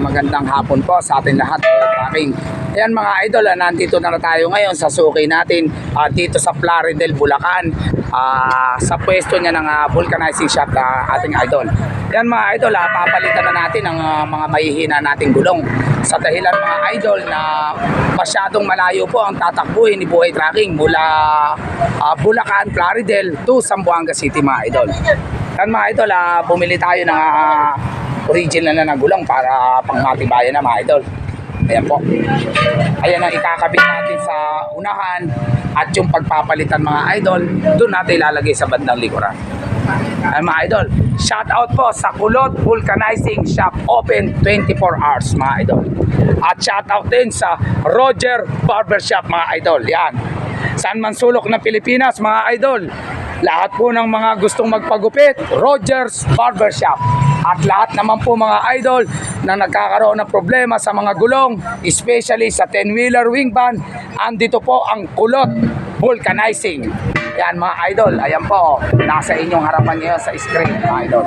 magandang hapon po sa ating lahat. Tracking. Ayan mga idol, ah, nandito na, tayo ngayon sa suki natin ah, dito sa Plaridel, Bulacan. ah, sa pwesto niya ng ah, vulcanizing shop na ating idol. Ayan mga idol, ah, papalitan na natin ang ah, mga mahihina nating gulong. Sa dahilan mga idol na masyadong malayo po ang tatakbuhin ni Buhay Tracking mula ah, Bulacan, Plaridel to Zamboanga City mga idol. Yan mga idol, ah, bumili tayo ng ah, original na nagulong para pang matibayan na mga idol. Ayan po. Ayan ang ikakabit natin sa unahan at yung pagpapalitan mga idol, doon natin ilalagay sa bandang likuran. Ay mga idol, shout out po sa Kulot Vulcanizing Shop open 24 hours mga idol. At shout out din sa Roger Barbershop mga idol. Yan. Saan man sulok ng Pilipinas mga idol. Lahat po ng mga gustong magpagupit, Rogers Barbershop. At lahat naman po mga idol na nagkakaroon ng problema sa mga gulong, especially sa 10-wheeler wing van, andito po ang kulot vulcanizing. Yan mga idol, ayan po, nasa inyong harapan ngayon sa screen mga idol.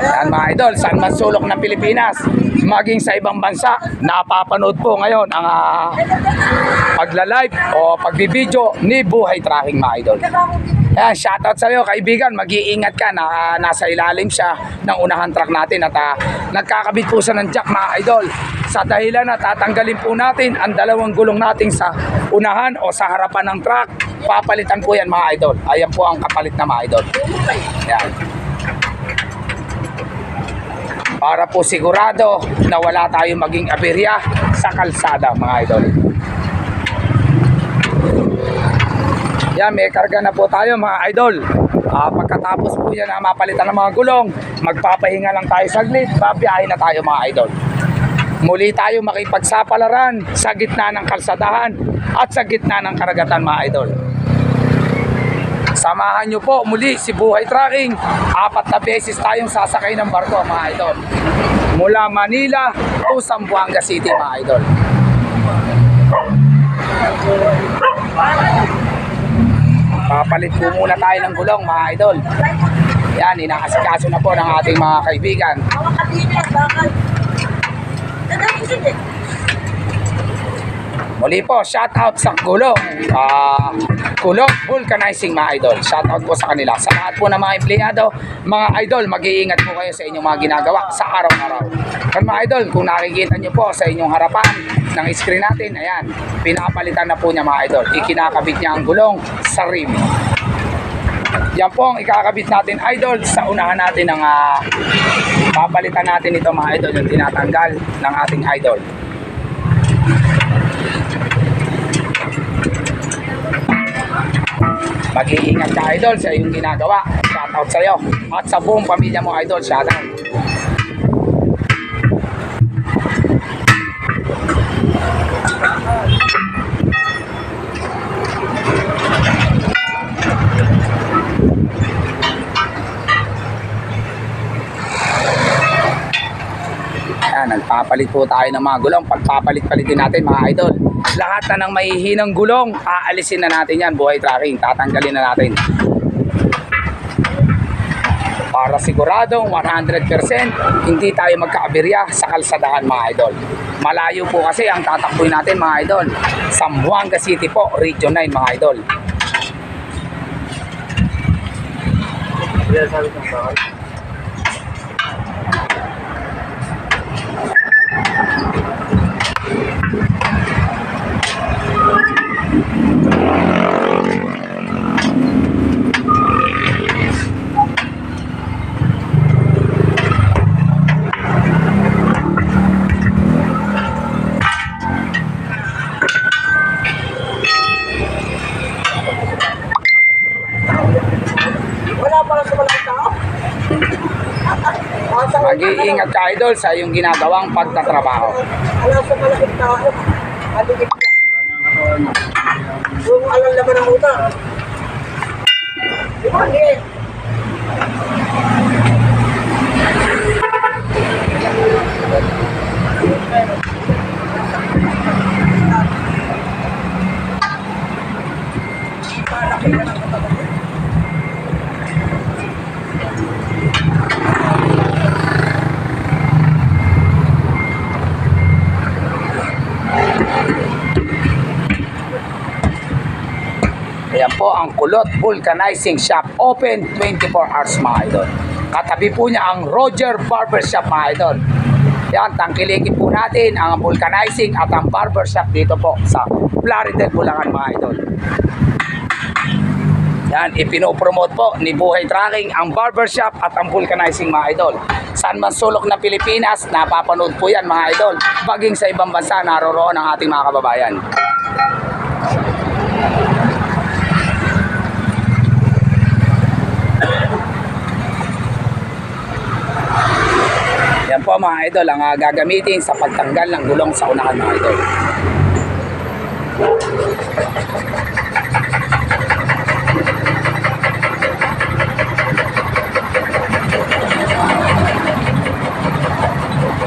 Yan mga idol, saan man sulok ng Pilipinas, maging sa ibang bansa, napapanood po ngayon ang ah, pagla-live o pagbibideo ni Buhay Tracking mga idol. Yan, shoutout sa iyo kaibigan, mag-iingat ka na ah, nasa ilalim siya ng unahan truck natin at ah, nagkakabit po siya ng jack mga idol. Sa dahilan na tatanggalin po natin ang dalawang gulong natin sa unahan o sa harapan ng truck, papalitan po yan mga idol. Ayan po ang kapalit na mga idol. Yan. Para po sigurado na wala tayong maging aberya sa kalsada mga idol. Yan, may karga na po tayo mga idol. Ah, pagkatapos po yan na mapalitan ng mga gulong, magpapahinga lang tayo saglit, babiyahin na tayo mga idol. Muli tayo makipagsapalaran sa gitna ng kalsadahan at sa gitna ng karagatan mga idol. Samahan nyo po muli si Buhay Tracking. Apat na beses tayong sasakay ng barko mga idol. Mula Manila to Zamboanga City mga idol. Papalit po muna tayo ng gulong mga idol. Yan, inaasikaso na po ng ating mga kaibigan. Muli po, shout out sa Gulong. Ah, Gulong Vulcanizing mga idol. Shout out po sa kanila. Sa lahat po ng mga empleyado, mga idol, mag-iingat po kayo sa inyong mga ginagawa sa araw-araw. At mga idol, kung nakikita nyo po sa inyong harapan ng screen natin, ayan, pinapalitan na po niya mga idol. Ikinakabit niya ang gulong sa rim. Yan po ang ikakabit natin idol sa unahan natin ng ah, papalitan natin ito mga idol yung tinatanggal ng ating idol. Mag-iingat ka idol sa iyong ginagawa. Shout out sa iyo at sa buong pamilya mo idol. Shout out. Ayan, nagpapalit po tayo ng mga gulong. Pagpapalit-palitin natin mga idol. Lahat na ng mahihinang gulong, aalisin na natin yan. Buhay tracking, tatanggalin na natin. Para siguradong 100% hindi tayo magkaaberya sa kalsadahan mga idol. Malayo po kasi ang tatakboy natin mga idol. Zamboanga City po, Region 9 mga idol. Wala para sa malaking tao. Mag-iingat ka idol sa iyong ginagawang pagtatrabaho. Wala sa malaking tao. Maligit ka. Yung alam laman ng utang. Di ba, hindi? Ang Kulot Vulcanizing Shop. Open 24 hours mga idol. Katabi po niya ang Roger Barber Shop mga idol. Yan, tangkilikin po natin ang vulcanizing at ang barber shop dito po sa Plaridel, Bulacan mga idol. Yan, ipinopromote po ni Buhay Tracking ang barbershop at ang vulcanizing mga idol. Saan man sulok ng Pilipinas, napapanood po yan mga idol. Baging sa ibang bansa, naroroon ang ating mga kababayan. Mga idol, ang ah, gagamitin sa pagtanggal ng gulong sa unahan mga idol.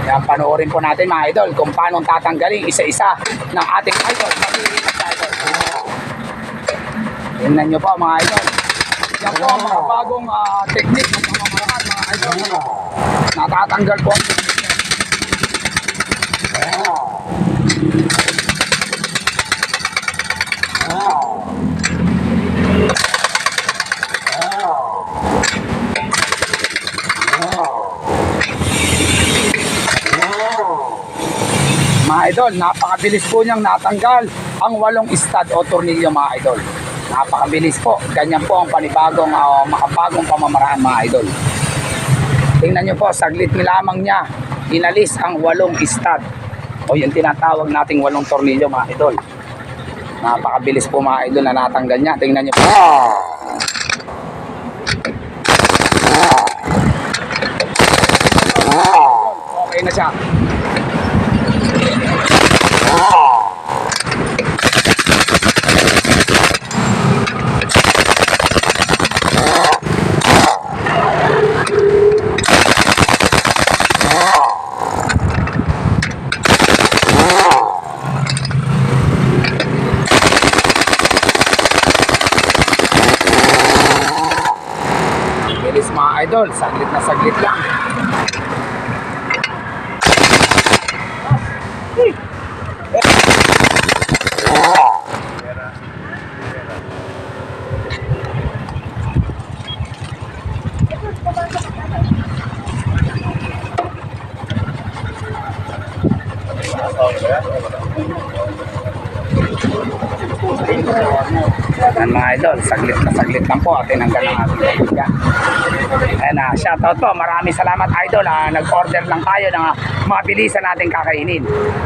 Yan, panoorin po natin mga idol kung paano tatanggalin isa-isa ng ating idol. Tingnan nyo po mga idol. Yan po ang mga bagong ah, technique ng mga. Natatanggal po ang Mga idol, napakabilis po niyang natanggal ang walong stud o tornilyo mga idol. Napakabilis po. Ganyan po ang panibagong o makabagong pamamaraan mga idol. Tingnan niyo po, saglit lamang niya inalis ang walong stud o yung tinatawag nating walong tornilyo mga idol. Napakabilis po mga idol na natanggal niya. Tingnan niyo po. Okay na siya. Bilis mga idol, saglit na saglit lang. Yan mga idol, saglit na saglit lang po atin ang ganang ating kaibigan. Ayan na, shoutout po. Maraming salamat idol. Ah, nag-order lang tayo ng ah, mabilisan nating kakainin.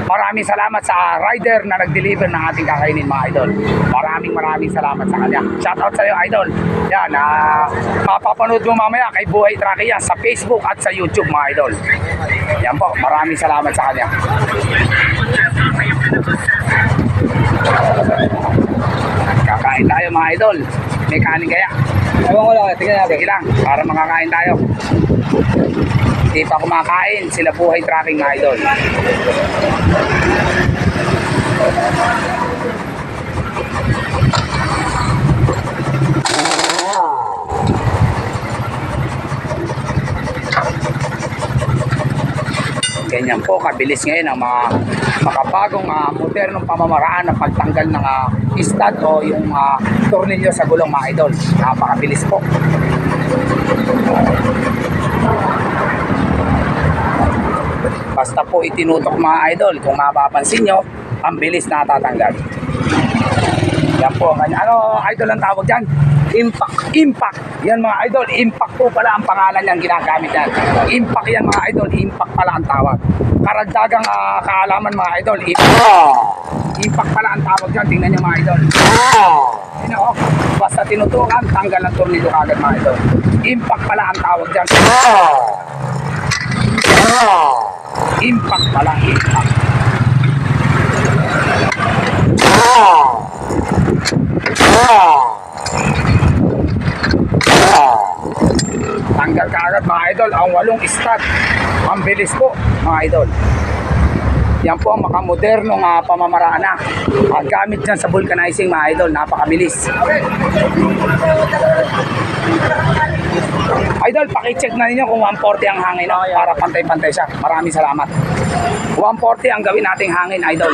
Maraming salamat sa rider na nag-deliver ng ating kakainin mga idol. Maraming maraming salamat sa kanya. Shoutout sa iyo idol. Yan, ah, mapapanood mo mamaya kay Buhay Traki yan sa Facebook at sa YouTube mga idol. Yan po, maraming salamat sa kanya. Kakain tayo mga idol. May kanin kaya? Ewan ko lang, tingnan natin. Sige lang, para makakain tayo. Hindi pa kumakain, sila buhay tracking mga idol. Ganyan po, kabilis ngayon ang mga makabagong uh, modernong pamamaraan ng pagtanggal ng uh, stud o yung uh, tornilyo sa gulong mga idol. Napakabilis po. Basta po itinutok mga idol, kung mapapansin nyo, ang bilis na tatanggal. Yan po, ano idol ang tawag dyan? Impact. Impact. Yan mga idol, impact po pala ang pangalan niyang ginagamit yan. Impact yan mga idol, impact pala ang tawag. Karagdagang ah, kaalaman mga idol, impact. Impact pala ang tawag dyan, tingnan niyo mga idol. Yun o, basta tinutukan, tanggal ang tornilyo kagad mga idol. Impact pala ang tawag dyan. Impact pala, impact. Tanggal ka agad mga idol, ang walong stud. Ang bilis po mga idol. Yan po ang makamodernong uh, pamamaraan na. Ang gamit dyan sa vulcanizing mga idol, napakabilis. Idol, pakicheck na ninyo kung 140 ang hangin no? para pantay-pantay siya. Maraming salamat. 140 ang gawin nating hangin, idol.